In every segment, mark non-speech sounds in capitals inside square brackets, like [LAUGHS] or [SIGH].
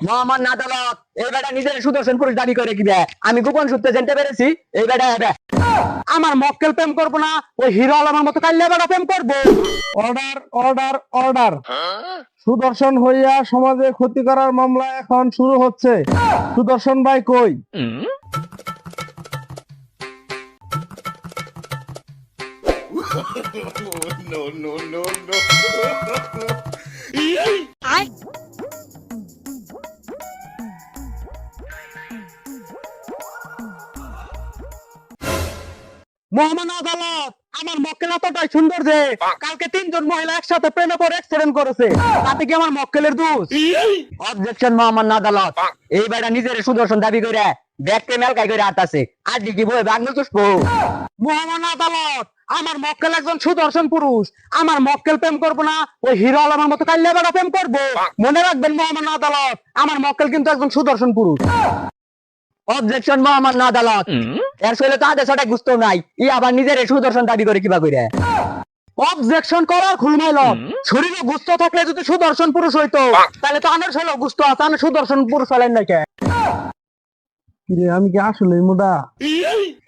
মোহাম্মদ আদালত এই বেটা নিজের সুদর্শন পুরুষ দাবি করে কি দেয়? আমি গোপন সূত্রে জানতে পেরেছি এই বেটা আমার মক্কেল প্রেম করব না ওই হিরো আলমের মতো কাল্লা বেড়া প্রেম করব। অর্ডার অর্ডার অর্ডার সুদর্শন হইয়া সমাজে ক্ষতি করার মামলা এখন শুরু হচ্ছে। সুদর্শন ভাই কই? [LAUGHS] [LAUGHS] মোহাম্মদ আদালত আমার মক্কেল এতটাই সুন্দর যে কালকে তিনজন মহিলা একসাথে প্রেমে পড়ে অ্যাক্সিডেন্ট করেছে। তাতে কি আমার মক্কেলের দোষ? অবজেকশন মোহাম্মদ আদালত। এই বেটা নিজের সুদর্শন দাবি করে ব্যাগকে মেলকাই করে আটাছে আর দিকে বই বাগনু চুষবো। মোহাম্মদ আদালত আমার মক্কেল একজন সুদর্শন পুরুষ। আমার মক্কেল প্রেম করব না ওই হিরো আলমের মতো কাল্লা বেড়া প্রেম করব। মনে রাখবেন মোহাম্মদ আদালত আমার মক্কেল কিন্তু একজন সুদর্শন পুরুষ। অবজেকশন মোহাম্মদ আদালত। এর শৈলে তো আদেশ ওটা গুস্ত নাই। ই আবার নিজের সুদর্শন দাবি করে কিবা করে অবজেকশন করার খুলমাইল শরীরে গুস্ত থাকলে যদি সুদর্শন পুরুষ হইতো তাহলে তো আমার শৈল গুস্ত আছে আমি সুদর্শন পুরুষ হলেন নাকি কিরে আমি কি আসলে মুদা?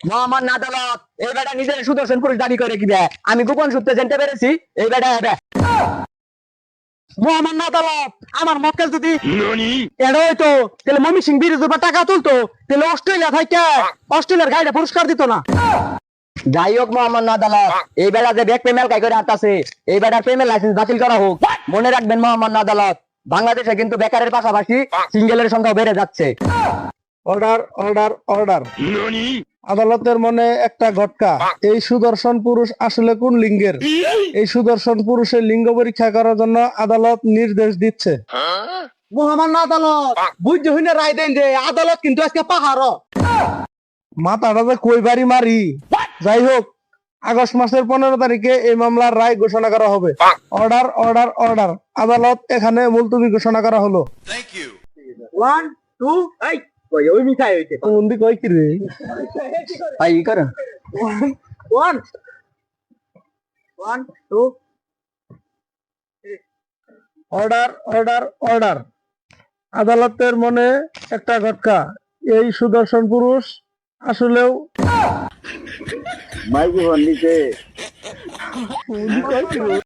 মোহাম্মদ আদালত এই বেটা নিজের সুদর্শন পুরুষ দাবি করে কি দেয় আমি গোপন সূত্রে জানতে পেরেছি এই বেটা হবে আদালত আমার মক্কেল যদি এটা হইতো তাহলে মমি সিং বিরুদ্ধে টাকা তুলতো তাহলে অস্ট্রেলিয়া থেকে অস্ট্রেলিয়ার গাড়িটা পুরস্কার দিত না। যাই হোক মোহাম্মদ আদালত এই বেটা যে ব্যাগ পেমেল কাই করে এই পেমেন্ট লাইসেন্স বাতিল করা হোক। মনে রাখবেন মোহাম্মদ আদালত বাংলাদেশে কিন্তু বেকারের পাশাপাশি সিঙ্গেলের সংখ্যা বেড়ে যাচ্ছে। অর্ডার অর্ডার অর্ডার আদালতের মনে একটা ঘটকা এই সুদর্শন পুরুষ আসলে কোন লিঙ্গের? এই সুদর্শন পুরুষের লিঙ্গ পরীক্ষা করার জন্য আদালত নির্দেশ দিচ্ছে। মোহাম্মদ আদালত বুঝতে হইনে রায় দেন যে আদালত কিন্তু আজকে পাহাড়। মাথাটা যে কই বাড়ি মারি? যাই হোক আগস্ট মাসের পনেরো তারিখে এই মামলার রায় ঘোষণা করা হবে। Order order order. আদালত এখানে মুলতবি ঘোষণা করা হলো। ওয়ান টু এই ওই ওই মিঠাই হইছে মন্দি কয় কি রে ভাই ই করো one one two order order order আদালতের মনে একটা ঘটকা এই সুদর্শন পুরুষ আসলেও মাইকি দিছে